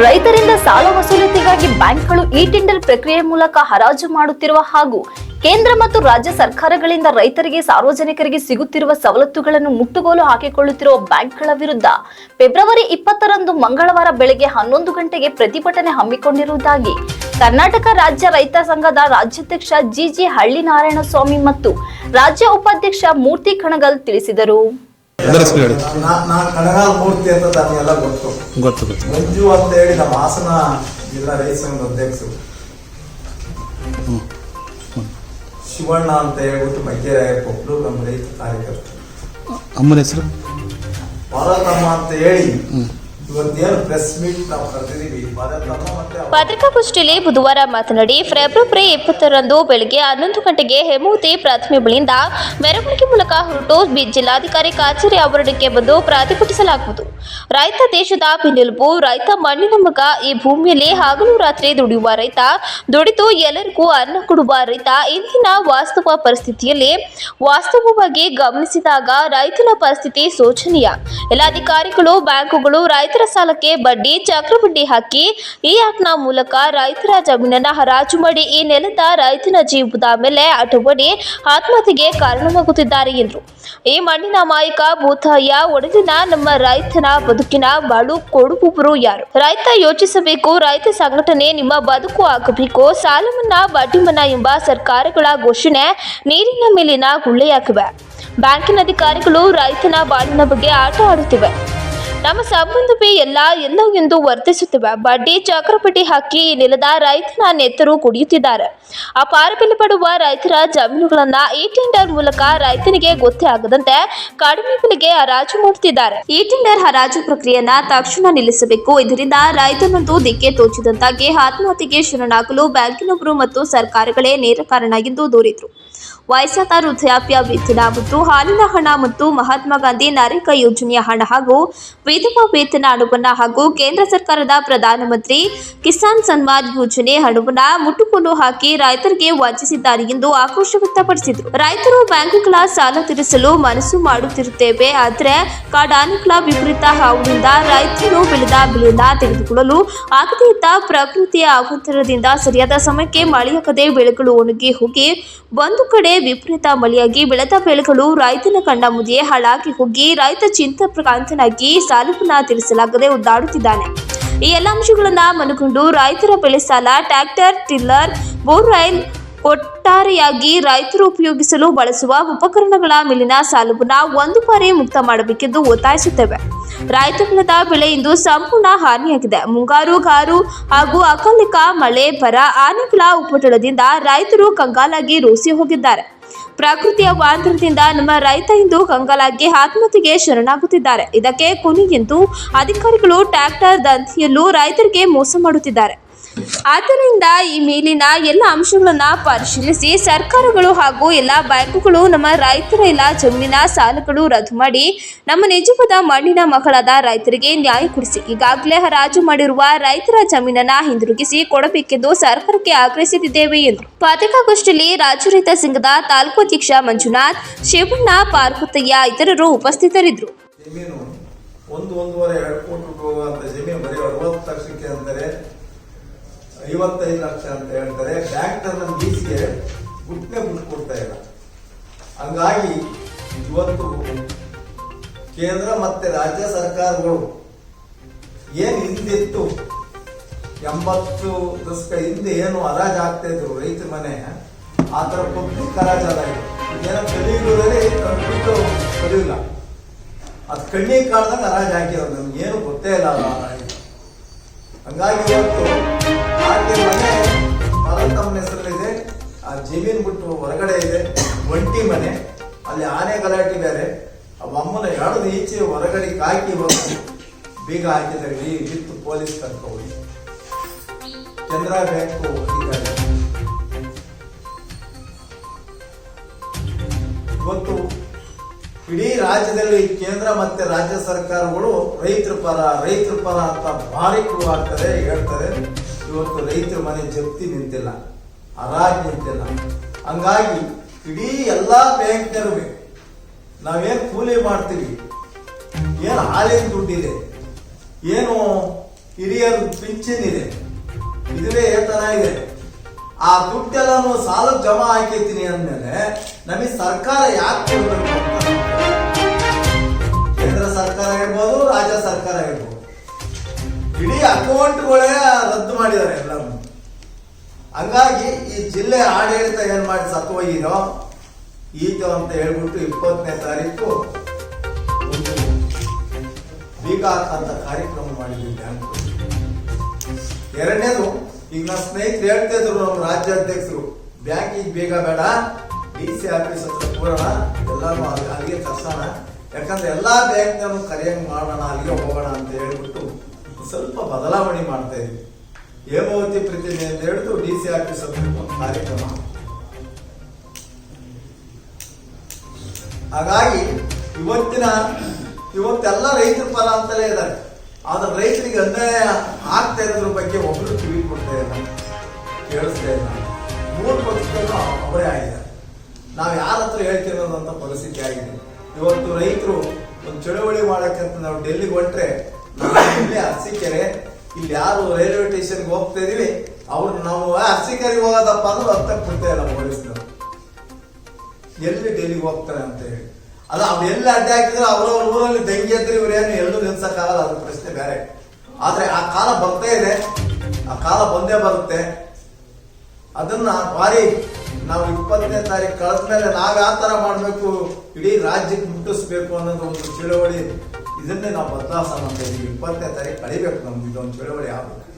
ರೈತರಿಂದ ಸಾಲ ವಸೂಲಿತಿಗಾಗಿ ಬ್ಯಾಂಕ್ಗಳು ಇ ಟೆಂಡರ್ ಪ್ರಕ್ರಿಯೆ ಮೂಲಕ ಹರಾಜು ಮಾಡುತ್ತಿರುವ ಹಾಗೂ ಕೇಂದ್ರ ಮತ್ತು ರಾಜ್ಯ ಸರ್ಕಾರಗಳಿಂದ ರೈತರಿಗೆ ಸಾರ್ವಜನಿಕರಿಗೆ ಸಿಗುತ್ತಿರುವ ಸವಲತ್ತುಗಳನ್ನು ಮುಟ್ಟುಗೋಲು ಹಾಕಿಕೊಳ್ಳುತ್ತಿರುವ ಬ್ಯಾಂಕ್ಗಳ ವಿರುದ್ಧ ಫೆಬ್ರವರಿ ಇಪ್ಪತ್ತರಂದು ಮಂಗಳವಾರ ಬೆಳಗ್ಗೆ ಹನ್ನೊಂದು ಗಂಟೆಗೆ ಪ್ರತಿಭಟನೆ ಹಮ್ಮಿಕೊಂಡಿರುವುದಾಗಿ ಕರ್ನಾಟಕ ರಾಜ್ಯ ರೈತ ಸಂಘದ ರಾಜ್ಯಾಧ್ಯಕ್ಷ ಜಿಜಿ ಹಳ್ಳಿನಾರಾಯಣಸ್ವಾಮಿ ಮತ್ತು ರಾಜ್ಯ ಉಪಾಧ್ಯಕ್ಷ ಮೂರ್ತಿ ಕಣಗಲ್ ತಿಳಿಸಿದರು. ಹೇಳಿ. ನಾ- ನಾ ಕಣಗಾಲ ಮೂರ್ತಿ ಅಂತ ನನಗೆಲ್ಲ ಗೊತ್ತು. ಗೊತ್ತು ಗೊತ್ತು. ಮಂಜು ಅಂತ ಹೇಳಿ ನಮ್ಮ ಹಾಸನ ಜಿಲ್ಲಾ ರೈತ ಸಂಘದ ಅಧ್ಯಕ್ಷರು ಶಿವಣ್ಣ ಅಂತ ಹೇಳ್ಬಿಟ್ಟು ಕೊಪ್ಪಳು ನಮ್ಮ ರೈತ ಕಾರ್ಯಕರ್ತರು. ಅಮ್ಮನ ಹೆಸರು? ಭಾರತಮ್ಮ ಅಂತ ಹೇಳಿ ಪತ್ರಿಕಾಗೋಷ್ಠಿಯಲ್ಲಿ ಬುಧವಾರ ಮಾತನಾಡಿ ಫೆಬ್ರವರಿ ಇಪ್ಪತ್ತರಂದು ಬೆಳಗ್ಗೆ ಹನ್ನೊಂದು ಗಂಟೆಗೆ ಹೇಮಾವತಿ ಪ್ರಾಥಮಿಕ ಬಳಿಯಿಂದ ಮೆರವಣಿಗೆ ಮೂಲಕ ಹೊರಟು ಜಿಲ್ಲಾಧಿಕಾರಿ ಕಚೇರಿ ಆವರಣಕ್ಕೆ ಬಂದು ಪ್ರತಿಭಟಿಸಲಾಗುವುದು. ರೈತ ದೇಶದ ಬೆನ್ನೆಲುಬು, ರೈತ ಮಣ್ಣಿನ ಮಗ ಈ ಭೂಮಿಯಲ್ಲಿ ಹಗಲು ರಾತ್ರಿ ದುಡಿಯುವ ರೈತ, ದುಡಿದು ಎಲ್ಲರಿಗೂ ಅನ್ನ ಕೊಡುವ ರೈತ, ಇಂದಿನ ವಾಸ್ತವ ಪರಿಸ್ಥಿತಿಯಲ್ಲಿ ವಾಸ್ತವವಾಗಿ ಗಮನಿಸಿದಾಗ ರೈತನ ಪರಿಸ್ಥಿತಿ ಶೋಚನೀಯ. ಎಲ್ಲ ಅಧಿಕಾರಿಗಳು, ಬ್ಯಾಂಕುಗಳು, ರೈತರ ಸಾಲಕ್ಕೆ ಬಡ್ಡಿ ಚಕ್ರಬಡ್ಡಿ ಹಾಕಿ ಈ ಆ್ಯಕ್ಟ್ನ ಮೂಲಕ ರೈತರ ಜಮೀನನ್ನ ಹರಾಜು ಮಾಡಿ ಈ ನೆಲದ ರೈತನ ಜೀವದ ಮೇಲೆ ಅಟುವಡಿ ಆತ್ಮಹತ್ಯೆಗೆ ಕಾರಣವಾಗುತ್ತಿದ್ದಾರೆ ಎಂದರು. ಈ ಮಣ್ಣಿನ ಮಾಯಕ ಭೂತಾಯ ಒಡೆದಿನ ನಮ್ಮ ರೈತನ ಬದುಕಿನ ಬಾಳು ಕೊಡುವವರು ಯಾರು? ರೈತ ಯೋಚಿಸಬೇಕು, ರೈತ ಸಂಘಟನೆ ನಿಮ್ಮ ಬದುಕು ಹಾಕಬೇಕು ಸಾಲ ಮನ್ನಾ ಬಡ್ಡಿ ಮನ್ನಾ ಎಂಬ ಸರ್ಕಾರಗಳ ಘೋಷಣೆ ನೀರಿನ ಮೇಲಿನ ಗುಳ್ಳೆಯಾಗಿವೆ. ಬ್ಯಾಂಕಿನ ಅಧಿಕಾರಿಗಳು ರೈತನ ಬಾಳಿನ ಬಗ್ಗೆ ಆಟ ಆಡುತ್ತಿವೆ. ನಮ್ಮ ಸಂಬಂಧವೇ ಎಲ್ಲ ಎಲ್ಲ ಎಂದು ವರ್ತಿಸುತ್ತಿವೆ. ಬಡ್ಡಿ ಚಕ್ರಪಟ್ಟಿ ಹಾಕಿ ನೆಲದ ರೈತನ ನೆತ್ತರು ಕುಡಿಯುತ್ತಿದ್ದಾರೆ. ಅಪಾರ ಬೆಲೆ ಪಡುವ ರೈತರ ಜಮೀನುಗಳನ್ನ ಈ ಟೆಂಡರ್ ಮೂಲಕ ರೈತನಿಗೆ ಗೊತ್ತೇ ಆಗದಂತೆ ಕಡಿಮೆ ಬೆಲೆಗೆ ಹರಾಜು ಮಾಡುತ್ತಿದ್ದಾರೆ. ಈ ಟೆಂಡರ್ ಹರಾಜು ಪ್ರಕ್ರಿಯೆಯನ್ನ ತಕ್ಷಣ ನಿಲ್ಲಿಸಬೇಕು. ಇದರಿಂದ ರೈತನೊಂದು ದಿಕ್ಕೆ ತೋಚಿದಂತಾಗಿ ಆತ್ಮಹತ್ಯೆಗೆ ಶರಣಾಗಲು ಬ್ಯಾಂಕಿನೊಬ್ಬರು ಮತ್ತು ಸರ್ಕಾರಗಳೇ ನೇರ ಕಾರಣ ಎಂದು ದೂರಿದ್ರು. ವಯಸ್ಸಾದ ಹೃದಯಾಪ್ಯ ವೇತನ ಮತ್ತು ಹಾಲಿನ ಹಣ ಮತ್ತು ಮಹಾತ್ಮ ಗಾಂಧಿ ನರೇಗಾ ಯೋಜನೆಯ ಹಣ ಹಾಗೂ ವಿಧವಾ ವೇತನ ಹಣವನ್ನ ಹಾಗೂ ಕೇಂದ್ರ ಸರ್ಕಾರದ ಪ್ರಧಾನಮಂತ್ರಿ ಕಿಸಾನ್ ಸನ್ಮಾನ್ ಯೋಜನೆ ಹಣವನ್ನ ಮುಟ್ಟುಕೊಂಡು ಹಾಕಿ ರೈತರಿಗೆ ವಂಚಿಸಿದ್ದಾರೆ ಎಂದು ಆಕ್ರೋಶ ವ್ಯಕ್ತಪಡಿಸಿದರು. ರೈತರು ಬ್ಯಾಂಕುಗಳ ಸಾಲ ತೀರಿಸಲು ಮನಸ್ಸು ಮಾಡುತ್ತಿರುತ್ತೇವೆ, ಆದರೆ ಕಾಡಾನೆಗಳ ವಿಪರೀತ ಹಾವುಗಳಿಂದ ರೈತರು ಬೆಳೆದ ಬೆಳೆಯನ್ನ ತೆಗೆದುಕೊಳ್ಳಲು ಆಗದೇ ಇದ್ದ ಪ್ರಕೃತಿಯ ಅವಾಂತರದಿಂದ ಸರಿಯಾದ ಸಮಯಕ್ಕೆ ಮಳೆಯಾಗದೆ ಬೆಳೆಗಳು ಒಣಗಿ ಹೋಗಿ, ಒಂದು ಕಡೆ ವಿಪರೀತ ಮಳೆಯಾಗಿ ಬೆಳೆದ ಬೆಳೆಗಳು ರೈತನ ಕಣ್ಣ ಮುಂದೆ ಹಾಳಾಗಿ ಹೋಗಿ ರೈತ ಚಿಂತಾಕ್ರಾಂತನಾಗಿ ಸಾಲವನ್ನ ತಿಳಿಸಲಾಗದೆ ಒದ್ದಾಡುತ್ತಿದ್ದಾನೆ ಈ ಎಲ್ಲ ಅಂಶಗಳನ್ನ ಮನಗೊಂಡು ರೈತರ ಬೆಳೆ ಸಾಲ, ಟ್ರ್ಯಾಕ್ಟರ್, ಟಿಲ್ಲರ್ ಬೋರ್ವೆಲ್ ಒಟ್ಟಾರೆಯಾಗಿ ರೈತರು ಉಪಯೋಗಿಸಲು ಬಳಸುವ ಉಪಕರಣಗಳ ಮೇಲಿನ ಸಾಲವನ್ನು ಒಂದು ಬಾರಿ ಮುಕ್ತ ಮಾಡಬೇಕೆಂದು ಒತ್ತಾಯಿಸುತ್ತೇವೆ. ರೈತ ಬೆಳೆದ ಬೆಳೆ ಇಂದು ಸಂಪೂರ್ಣ ಹಾನಿಯಾಗಿದೆ. ಮುಂಗಾರು ಗಾರು ಹಾಗೂ ಅಕಾಲಿಕ ಮಳೆ, ಬರ ಆನೆಗಳ ಉಪಟಳದಿಂದ ರೈತರು ಕಂಗಾಲಾಗಿ ರೋಸಿ ಹೋಗಿದ್ದಾರೆ. ಪ್ರಕೃತಿಯ ವಾಂತರದಿಂದ ನಮ್ಮ ರೈತ ಇಂದು ಕಂಗಾಲಾಗಿ ಆತ್ಮಹತ್ಯೆಗೆ ಶರಣಾಗುತ್ತಿದ್ದಾರೆ. ಇದಕ್ಕೆ ಕೊನೆ ಎಂದು ಅಧಿಕಾರಿಗಳು ಟ್ರ್ಯಾಕ್ಟರ್ ದಂತಿಯಲ್ಲೂ ರೈತರಿಗೆ ಮೋಸ ಮಾಡುತ್ತಿದ್ದಾರೆ. ಆದ್ದರಿಂದ ಈ ಮೇಲಿನ ಎಲ್ಲ ಅಂಶಗಳನ್ನು ಪರಿಶೀಲಿಸಿ ಸರ್ಕಾರಗಳು ಹಾಗೂ ಎಲ್ಲ ಬ್ಯಾಂಕುಗಳು ನಮ್ಮ ರೈತರ ಎಲ್ಲ ಜಮೀನಿನ ಸಾಲಗಳು ರದ್ದು ಮಾಡಿ ನಮ್ಮ ನಿಜವಾದ ಮಣ್ಣಿನ ಮಕ್ಕಳಾದ ರೈತರಿಗೆ ನ್ಯಾಯ ಕೊಡಿಸಿ ಈಗಾಗಲೇ ಹರಾಜು ಮಾಡಿರುವ ರೈತರ ಜಮೀನನ್ನ ಹಿಂದಿರುಗಿಸಿ ಕೊಡಬೇಕೆಂದು ಸರ್ಕಾರಕ್ಕೆ ಆಗ್ರಹಿಸುತ್ತಿದ್ದೇವೆ ಎಂದರು ಪತ್ರಿಕಾಗೋಷ್ಠಿಯಲ್ಲಿ ರಾಜ್ಯ ರೈತ ಸಂಘದ ತಾಲೂಕು ಅಧ್ಯಕ್ಷ ಮಂಜುನಾಥ್, ಶಿವಣ್ಣ ಪಾರ್ವತಯ್ಯ ಇತರರು ಉಪಸ್ಥಿತರಿದ್ದರು. ಒಂದು ಒಂದೂವರೆ ಎರಡು ಕೋಟಿ ರೂಪಾಯಿ ಜಮೀನು ಬರೀ ಅರವತ್ತು ಲಕ್ಷಕ್ಕೆ ಅಂತಾರೆ. ಐವತ್ತೈದು ಲಕ್ಷ ಅಂತ ಹೇಳ್ತಾರೆ. ಬ್ಯಾಂಕ್ ನನ್ನ ಲೀಸ್ಗೆ ಗುಟ್ಟೆ ಬಿಟ್ಟು ಕೊಡ್ತಾ ಇಲ್ಲ. ಹಂಗಾಗಿ ಇವತ್ತು ಕೇಂದ್ರ ಮತ್ತೆ ರಾಜ್ಯ ಸರ್ಕಾರಗಳು ಏನು ಹಿಂದಿತ್ತು? ಎಂಬತ್ತು ದಶಕ ಹಿಂದೆ ಏನು ಹರಾಜು ಆಗ್ತಾ ಇದ್ರು ರೈತ ಮನೆ? ಆ ಥರ ಕೊಟ್ಟು ಹರಾಜ್ ಅಲ್ಲ ಇದು. ಏನೋ ಕಲಿಯುವುದರಲ್ಲಿ ಕಂಪ್ಲೀಟು ಕಲಿಯಿಲ್ಲ ಅದು ಕಣ್ಣಿಗೆ ಕಾಣ್ದಂಗೆ ಹರಾಜು ನಮ್ಗೆ ಏನು ಗೊತ್ತೇ ಇಲ್ಲ. ಹಂಗಾಗಿ ಇವತ್ತು ಭಾರತಮ್ಮನ ಹೆಸರಲ್ಲಿದೆ ಆ ಜಮೀನ್ ಬಿಟ್ಟು ಹೊರಗಡೆ ಇದೆ, ಒಂಟಿ ಮನೆ. ಅಲ್ಲಿ ಆನೆ ಗಲಾಟೆ ಬೇರೆ ಎಳೆದು ಈಚೆ ಹೊರಗಡೆ ಕಾಕಿ ಬಂದು ಬೀಗ ಹಾಕಿದ್ದಾರೆ. ಈ ವಿತ್ ಪೊಲೀಸ್ ಕರ್ಕೊಂಡು ಕೆನರಾ ಬ್ಯಾಂಕು ಅಧಿಕಾರಿ. ಇವತ್ತು ಇಡೀ ರಾಜ್ಯದಲ್ಲಿ ಕೇಂದ್ರ ಮತ್ತೆ ರಾಜ್ಯ ಸರ್ಕಾರಗಳು ರೈತರ ಪರ ರೈತರ ಪರ ಅಂತ ಭಾರಿ ಆಗ್ತದೆ ಹೇಳ್ತಾರೆ ಇವತ್ತು ರೈತರ ಮನೆ ಜಪ್ತಿ ನಿಂತಿಲ್ಲ, ಹರಾಜ್ ನಿಂತಿಲ್ಲ. ಹಂಗಾಗಿ ಇಡೀ ಎಲ್ಲಾ ಬ್ಯಾಂಕ್ನರು ನಾವೇನ್ ಕೂಲಿ ಮಾಡ್ತೀವಿ? ಏನು ಹಾಲಿನ ದುಡ್ಡಿದೆ? ಏನು ಹಿರಿಯರ ಪಿಂಚನ್ ಇದೆ? ಇದುವೇ ಏತನ ಇದೆ. ಆ ದುಡ್ಡೆಲ್ಲ ಸಾಲ ಜಮಾ ಹಾಕಿರ್ತೀನಿ ಅಂದ್ಮೇಲೆ ನಮಗೆ ಸರ್ಕಾರ ಯಾಕೆ ಕೇಂದ್ರ ಸರ್ಕಾರ ಆಗಿರ್ಬೋದು, ರಾಜ್ಯ ಸರ್ಕಾರ ಇರ್ಬೋದು ಇಡೀ ಅಕೌಂಟ್ಗಳೇ ರದ್ದು ಮಾಡಿದ್ದಾರೆ ಎಲ್ಲರೂ ಹಂಗಾಗಿ ಈ ಜಿಲ್ಲೆ ಆಡಳಿತ ಏನು ಮಾಡಿ ಸತ್ತು ಹೋಗಿದೋ ಈತು ಅಂತ ಹೇಳ್ಬಿಟ್ಟು ಇಪ್ಪತ್ತನೇ ತಾರೀಕು ಒಂದು ಹಾಕಂತ ಕಾರ್ಯಕ್ರಮ ಮಾಡಿದ್ವಿ ಬ್ಯಾಂಕ್. ಎರಡನೇದು, ಈಗ ನನ್ನ ಸ್ನೇಹಿತರು ಹೇಳ್ತಾ ಇದ್ರು ನಮ್ಮ ರಾಜ್ಯಾಧ್ಯಕ್ಷರು, ಬ್ಯಾಂಕಿಗೆ ಬೇಗ ಬೇಡ, ಡಿ ಸಿ ಆಫೀಸ್ ಹತ್ರ ಕೂರೋಣ ಎಲ್ಲಾನು ಅಲ್ಲಿ- ಅಲ್ಲಿಗೆ ತರ್ಸೋಣ. ಯಾಕಂದ್ರೆ ಎಲ್ಲಾ ಬ್ಯಾಂಕ್ನೂ ಕರೆಯಂಗೆ ಮಾಡೋಣ, ಅಲ್ಲಿಗೆ ಹೋಗೋಣ ಅಂತ ಹೇಳ್ಬಿಟ್ಟು ಸ್ವಲ್ಪ ಬದಲಾವಣೆ ಮಾಡ್ತಾ ಇದ್ವಿ. ಹೇಮಾವತಿ ಪ್ರತಿಮೆ ಅಂತ ಹೇಳಿದು ಡಿ ಸಿ ಆಫೀಸ್ ಒಂದು ಕಾರ್ಯಕ್ರಮ. ಹಾಗಾಗಿ ಇವತ್ತಿನ, ಇವತ್ತೆಲ್ಲ ರೈತರ ಪರ ಅಂತಲೇ ಇದ್ದಾರೆ. ಆದ್ರೆ ರೈತರಿಗೆ ಅನ್ಯಾಯ ಆಗ್ತಾ ಇರೋದ್ರ ಬಗ್ಗೆ ಒಬ್ರು ಕಿವಿ ಕೊಡ್ತಾ ಇಲ್ಲ. ಕೇಳಿಸ್ತಾ ಇಲ್ಲ. ಮೂರು ಪಕ್ಷಗಳು ಅವರೇ ಆಗಿದ್ದಾರೆ. ನಾವು ಯಾರ ಹತ್ರ ಹೇಳ್ತಿರೋದಂತ ಪರಿಸ್ಥಿತಿ ಆಗಿದೆ. ಇವತ್ತು ರೈತರು ಒಂದು ಚಳುವಳಿ ಮಾಡಕ್ಕೆ ಅಂತ ನಾವು ಡೆಲ್ಲಿಗೆ ಹೊಂಟ್ರೆ ಇಲ್ಲಿ ಅರಸೀಕೆರೆ, ಇಲ್ಲಿ ಯಾರು ರೈಲ್ವೆ ಸ್ಟೇಷನ್ಗೆ ಹೋಗ್ತಾ ಇದೀವಿ ಅವ್ರು ನಾವು ಅರಸೀಕೆರೆಗೆ ಹೋಗೋದಪ್ಪ ಅಂದ್ರೆ ಹತ್ತಕ್ಕೆ ಬಿಡ್ತಾ ಇಲ್ಲ ಪೊಲೀಸ್ನವರು ಎಲ್ಲಿ ಡೆಲ್ಲಿಗೆ ಹೋಗ್ತಾರೆ ಅಂತ ಹೇಳಿ. ಅಲ್ಲ, ಅವ್ರು ಎಲ್ಲಿ ಅಡ್ಡ ಹಾಕಿದ್ರೆ, ಅವ್ರವ್ರ ಊರಲ್ಲಿ ದಂಗೆ ಎದ್ರೆ ಇವ್ರೇನು ಎಲ್ಲೂ ನಿಲ್ಸಕ್ಕಾಗಲ್ಲ, ಅದು ಪ್ರಶ್ನೆ ಬೇರೆ. ಆದ್ರೆ ಆ ಕಾಲ ಬರ್ತಾ ಇದೆ, ಆ ಕಾಲ ಬಂದೇ ಬರುತ್ತೆ. ಅದನ್ನ ಭಾರಿ ನಾವು ಇಪ್ಪತ್ತನೇ ತಾರೀಕು ಕಳೆದ ಮೇಲೆ ನಾವ್ ಯಾವ ತರ ಮಾಡ್ಬೇಕು, ಇಡೀ ರಾಜ್ಯಕ್ಕೆ ಮುಟ್ಟಿಸ್ಬೇಕು ಅನ್ನೋದು ಒಂದು ಚಳವಳಿ ಇದನ್ನೇ ನಾವು ಬದಲಾಯಿಸೋಣ ಅಂತ ಇದೀವಿ ಇಪ್ಪತ್ತನೇ ತಾರೀಕು ಕಳಿಬೇಕು ನಮ್ದು ಇದೊಂದು ಚಳವಳಿ ಆಗ್ಬೇಕು.